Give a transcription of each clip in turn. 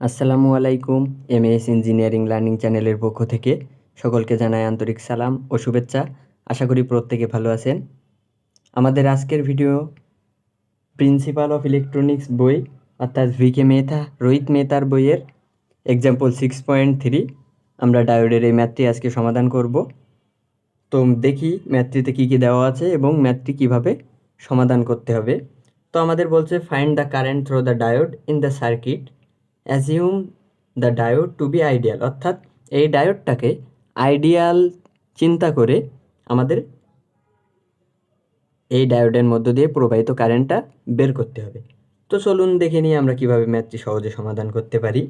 আসসালামু আলাইকুম M S engineering learning চ্যানেলের পক্ষ থেকে সকলকে জানাই আন্তরিক সালাম ও শুভেচ্ছা। আশা করি প্রত্যেকে ভালো আছেন। আমাদের আজকের ভিডিও প্রিন্সিপাল অফ ইলেকট্রনিক্স বই, অর্থাৎ ভি কে মেহতা রোহিত মেহতার বইয়ের এক্সাম্পল সিক্স পয়েন্ট থ্রি আমরা ডায়োডের এই ম্যাথটি আজকে সমাধান করব। তো দেখি ম্যাথটিতে কী কী দেওয়া আছে এবং ম্যাথটি কীভাবে সমাধান করতে হবে। তো আমাদের বলছে find the current through the diode in the circuit assume the diode to be ideal অর্থাৎ এই ডায়োডটাকে আইডিয়াল চিন্তা করে আমাদের এই ডায়োডের মধ্য দিয়ে প্রবাহিত কারেন্টটা বের করতে হবে। তো চলুন দেখে নিয়ে আমরা কীভাবে ম্যাথটি সহজে সমাধান করতে পারি।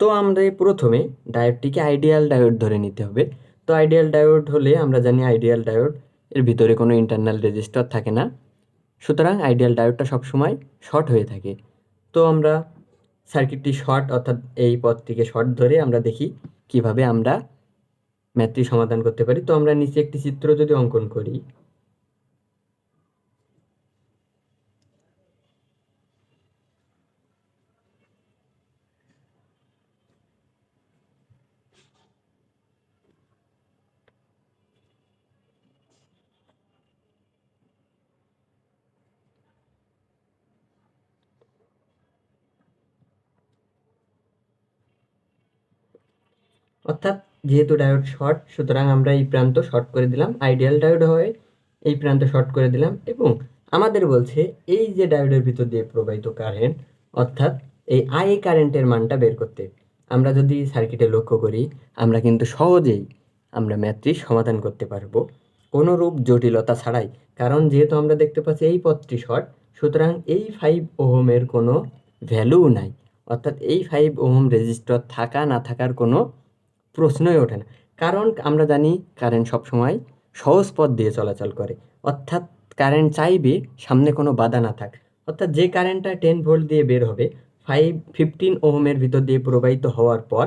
তো আমরা প্রথমে ডায়োডটিকে আইডিয়াল ডায়োড ধরে নিতে হবে। তো আইডিয়াল ডায়োড হলে আমরা জানি আইডিয়াল ডায়োড এর ভিতরে কোনো ইন্টারনাল রেজিস্টার থাকে না। সুতরাং আইডিয়াল ডায়োডটা সবসময় শর্ট হয়ে থাকে। তো আমরা সার্কিটটি শর্ট অর্থাৎ এই পথটিকে শর্ট ধরে আমরা দেখি কীভাবে আমরা ম্যাথটি সমাধান করতে পারি। তো আমরা নিচে একটি চিত্র যদি অঙ্কন করি অর্থাৎ যেহেতু ডায়োড শর্ট সুতরাং আমরা এই প্রান্ত শর্ট করে দিলাম আইডিয়াল ডায়োড হয়, এই প্রান্ত শর্ট করে দিলাম এবং আমাদের বলছে এই যে ডায়োডের ভিতর দিয়ে প্রবাহিত কারেন্ট অর্থাৎ এই আই কারেন্টের মানটা বের করতে। আমরা যদি সার্কিটে লক্ষ্য করি, আমরা কিন্তু সহজেই আমরা ম্যাথটি সমাধান করতে পারব। কোনো রূপ জটিলতা ছাড়াই, কারণ যেহেতু আমরা দেখতে পাচ্ছি এই পথটি শর্ট সুতরাং এই ফাইভ ওহমের কোনো ভ্যালু নাই। অর্থাৎ এই ফাইভ ওহম রেজিস্টার থাকা না থাকার কোনো প্রশ্নই ওঠে না। কারণ আমরা জানি কারেন্ট সবসময় সহজ পথ দিয়ে চলাচল করে। অর্থাৎ কারেন্ট চাইবে সামনে কোনো বাধা না থাক। অর্থাৎ যে কারেন্টটা টেন ভোল্ট দিয়ে বের হবে ফাইভ ফিফটিন ওহমের ভিতর দিয়ে প্রবাহিত হওয়ার পর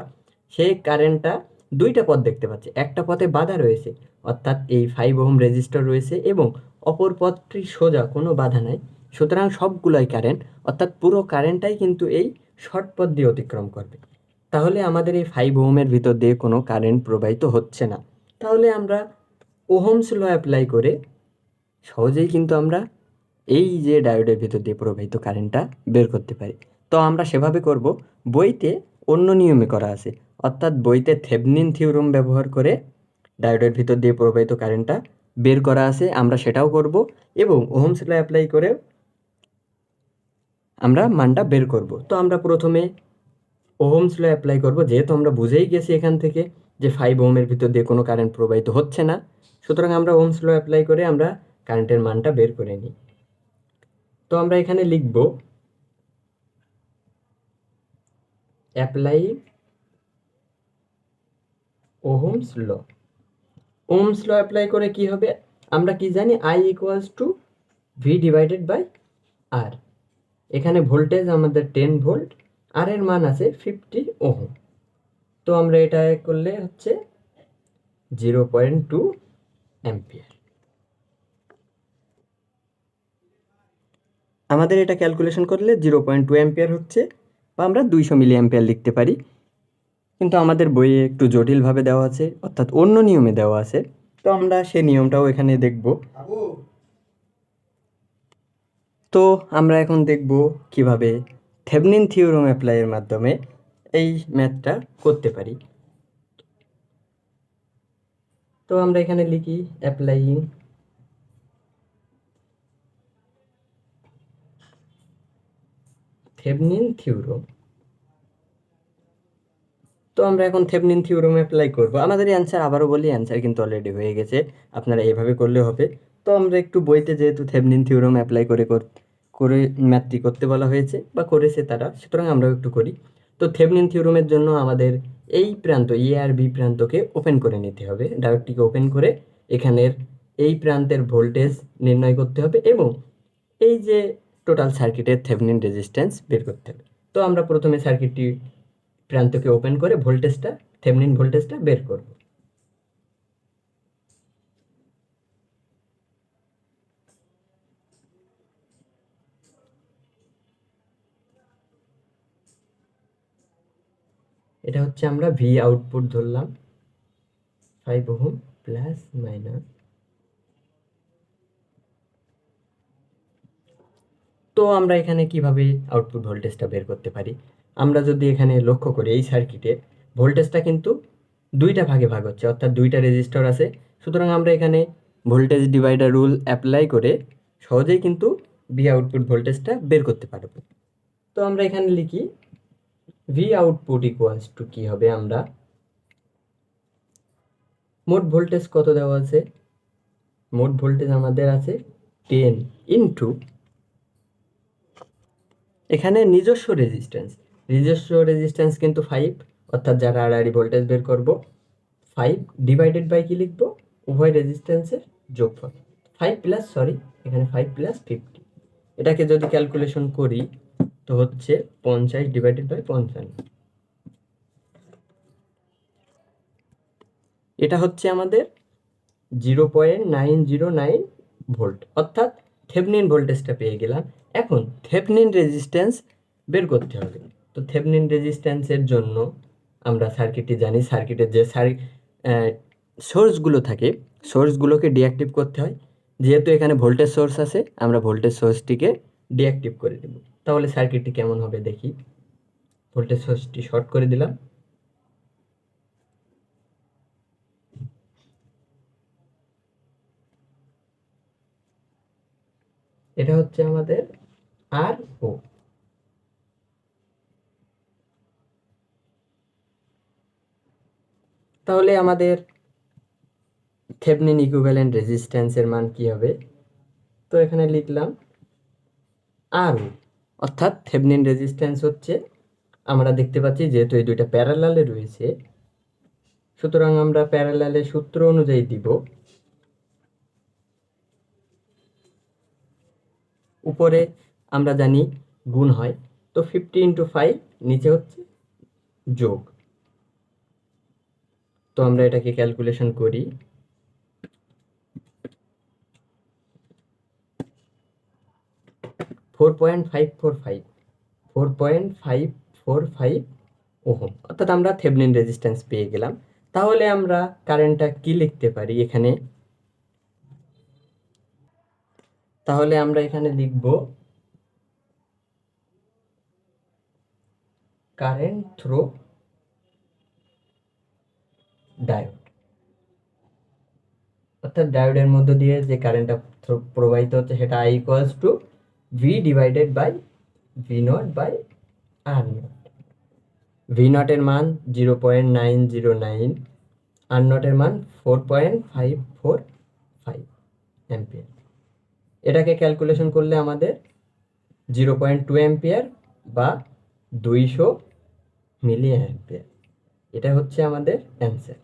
সেই কারেন্টটা দুইটা পথ দেখতে পাচ্ছে। একটা পথে বাধা রয়েছে, অর্থাৎ এই ফাইভ ওহম রেজিস্টার রয়েছে এবং অপর পথটি সোজা, কোনো বাধা নাই। সুতরাং সবগুলোই কারেন্ট অর্থাৎ পুরো কারেন্টটাই কিন্তু এই শর্ট পথ দিয়ে অতিক্রম করবে। তাহলে আমাদের এই ফাইভ ওহমের ভিতর দিয়ে কোনো কারেন্ট প্রবাহিত হচ্ছে না। তাহলে আমরা ওহমস ল অ্যাপ্লাই করে সহজেই কিন্তু আমরা এই যে ডায়োডের ভিতর দিয়ে প্রবাহিত কারেন্টটা বের করতে পারি। তো আমরা সেভাবে করব, বইতে অন্য নিয়মে করা আছে। অর্থাৎ বইতে থেবনিন থিওরম ব্যবহার করে ডায়োডের ভিতর দিয়ে প্রবাহিত কারেন্টটা বের করা আছে, আমরা সেটাও করব এবং ওহমস ল অ্যাপ্লাই করে আমরা মানটা বের করব। তো আমরা প্রথমে ওহমস ল অ্যাপ্লাই করব। যেহেতু আমরা বুঝেই গেছি এখান থেকে যে ফাইভ ওহমের ভিতর দিয়ে কোনো কারেন্ট প্রবাহিত হচ্ছে না, সুতরাং আমরা ওহমস ল অ্যাপ্লাই করে আমরা কারেন্টের মানটা বের করে নিই। তো আমরা এখানে লিখব apply ohm's law. Ohm's law apply করে কি হবে? আমরা কি জানি? I equals to V divided by R এখানে ভোল্টেজ আমাদের টেন ভোল্ট আর এর মান আছে ফিফটি ওহম। তো আমরা এটা করলে হচ্ছে জিরো পয়েন্ট টু অ্যাম্পিয়ার আমাদের এটা ক্যালকুলেশন করলে জিরো পয়েন্ট টু অ্যাম্পিয়ার হচ্ছে বা আমরা দুইশো মিলি অ্যাম্পিয়ার লিখতে পারি। কিন্তু আমাদের বইয়ে একটু জটিলভাবে দেওয়া আছে অর্থাৎ অন্য নিয়মে দেওয়া আছে। তো আমরা সে নিয়মটাও এখানে দেখব। তো আমরা এখন দেখব কীভাবে থেবনিন থিওরম অ্যাপ্লাইয়ের মাধ্যমে এই ম্যাথটা করতে পারি। তো আমরা এখানে লিখি অ্যাপ্লাইং থেবনিন থিওরম। তো আমরা এখন থেবনিন থিওরম অ্যাপ্লাই করব। আমাদের অ্যান্সার আবারও বলি অ্যান্সার কিন্তু অলরেডি হয়ে গেছে। আপনারা এইভাবে করলে হবে। তো আমরা একটু বইতে যেহেতু থেবনিন থিওরম অ্যাপ্লাই করে করে ম্যাথটি করতে বলা হয়েছে বা করেছে তারা, সুতরাং আমরাও একটু করি। তো থেবনিন থিওরমের জন্য আমাদের এই প্রান্ত এ আর বি প্রান্তকে ওপেন করে নিতে হবে। ডায়োডটিকে ওপেন করে এখানের এই প্রান্তের ভোল্টেজ নির্ণয় করতে হবে এবং এই যে টোটাল সার্কিটের থেভনিন রেজিস্ট্যান্স বের করতে হবে। তো আমরা প্রথমে সার্কিটটি প্রান্তকে ওপেন করে ভোল্টেজটা থেভনিন ভোল্টেজটা বের করব। এটা হচ্ছে আমরা ভি আউটপুট ধরলাম ফাইভ ওহম প্লাস মাইনাস তো আমরা এখানে কীভাবে আউটপুট ভোল্টেজটা বের করতে পারি? আমরা যদি এখানে লক্ষ্য করি এই সার্কিটে ভোল্টেজটা কিন্তু দুইটা ভাগে ভাগ হচ্ছে, অর্থাৎ দুইটা রেজিস্টার আছে। সুতরাং আমরা এখানে ভোল্টেজ ডিভাইডার রুল অ্যাপ্লাই করে সহজেই কিন্তু ভি আউটপুট ভোল্টেজটা বের করতে পারব। তো আমরা এখানে লিখি ভি আউটপুট ইকুয়ালস টু কী হবে আমরা? মোট ভোল্টেজ কত দেওয়া আছে? মোট ভোল্টেজ আমাদের আছে টেন ইন্টু এখানে নিজস্ব রেজিস্ট্যান্স নিজস্ব রেজিস্ট্যান্স কিন্তু ফাইভ অর্থাৎ যারা আড়াআড়ি ভোল্টেজ বের করব ফাইভ ডিভাইডেড বাই কি লিখব? উভয় রেজিস্ট্যান্সের যোগফল। ফাইভ প্লাস সরি এখানে ফাইভ প্লাস ফিফটি এটাকে যদি ক্যালকুলেশন করি তো হচ্ছে পঞ্চাশ ডিভাইডেড বাই পঞ্চান্ন। এটা হচ্ছে আমাদের zero point nine zero nine volt. অর্থাৎ থেভনিন ভোল্টেজটা পেয়ে গেলাম। এখন থেভনিন রেজিস্ট্যান্স বের করতে হবে। তো থেভনিন রেজিস্ট্যান্সের জন্য আমরা সার্কিটটি জানি। সার্কিটের যে সার সোর্সগুলো থাকে সোর্সগুলোকে ডিঅ্যাক্টিভ করতে হয়। যেহেতু এখানে ভোল্টেজ সোর্স আছে, আমরা ভোল্টেজ সোর্সটিকে ডিঅ্যাক্টিভ করে দেব। তাহলে সার্কিটটি কেমন হবে দেখি। ভোল্টেজ সোর্সটি শর্ট করে দিলাম। এটা হচ্ছে আমাদের আর ও তাহলে আমাদের থেভনিন ইকুইভ্যালেন্ট রেজিস্ট্যান্সের মান কি হবে? তো এখানে লিখলাম আর অর্থাৎ থেভনিন রেজিস্ট্যান্স হচ্ছে, আমরা দেখতে পাচ্ছি যেহেতু এই দুইটা প্যারালালে রয়েছে, সুতরাং আমরা প্যারালালে সূত্র অনুযায়ী দিব। উপরে আমরা জানি গুণ হয়, তো ফিফটি ইন্টু ফাইভ নিচে হচ্ছে যোগ। তো আমরা এটাকে ক্যালকুলেশন করি। Four point five four five four point five four five ohm. অর্থাৎ আমরা থেভনিন রেজিস্ট্যান্স পেয়ে গেলাম। তাহলে আমরা কারেন্টটা কি লিখতে পারি এখানে? তাহলে আমরা এখানে লিখব কারেন্ট থ্রো ডায়োড অর্থাৎ ডায়োডের মধ্য দিয়ে যে কারেন্টটা প্রবাহিত হচ্ছে সেটা I equals to V divided by V naught by R naught V নটের মান zero point nine zero nine R নটের মান four point five four five ampere এটাকে ক্যালকুলেশন করলে আমাদের জিরো পয়েন্ট টু অ্যাম্পিয়ার বা দুইশো মিলি অ্যাম্পিয়ার এটা হচ্ছে আমাদের অ্যান্সার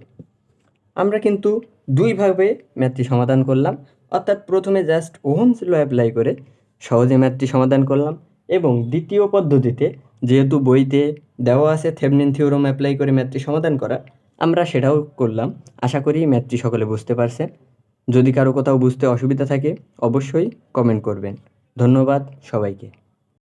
আমরা কিন্তু দুইভাবে ম্যাথটি সমাধান করলাম। অর্থাৎ প্রথমে জাস্ট ওহমস ল অ্যাপ্লাই করে সহজে ম্যাথটি সমাধান করলাম এবং দ্বিতীয় পদ্ধতিতে যেহেতু বইতে দেওয়া আছে থেমনিন থিওরম অ্যাপ্লাই করে ম্যাথটি সমাধান করা, আমরা সেটাও করলাম। আশা করি ম্যাথটি সকলে বুঝতে পারছেন। যদি কারও কোথাও বুঝতে অসুবিধা থাকে, অবশ্যই কমেন্ট করবেন। ধন্যবাদ সবাইকে।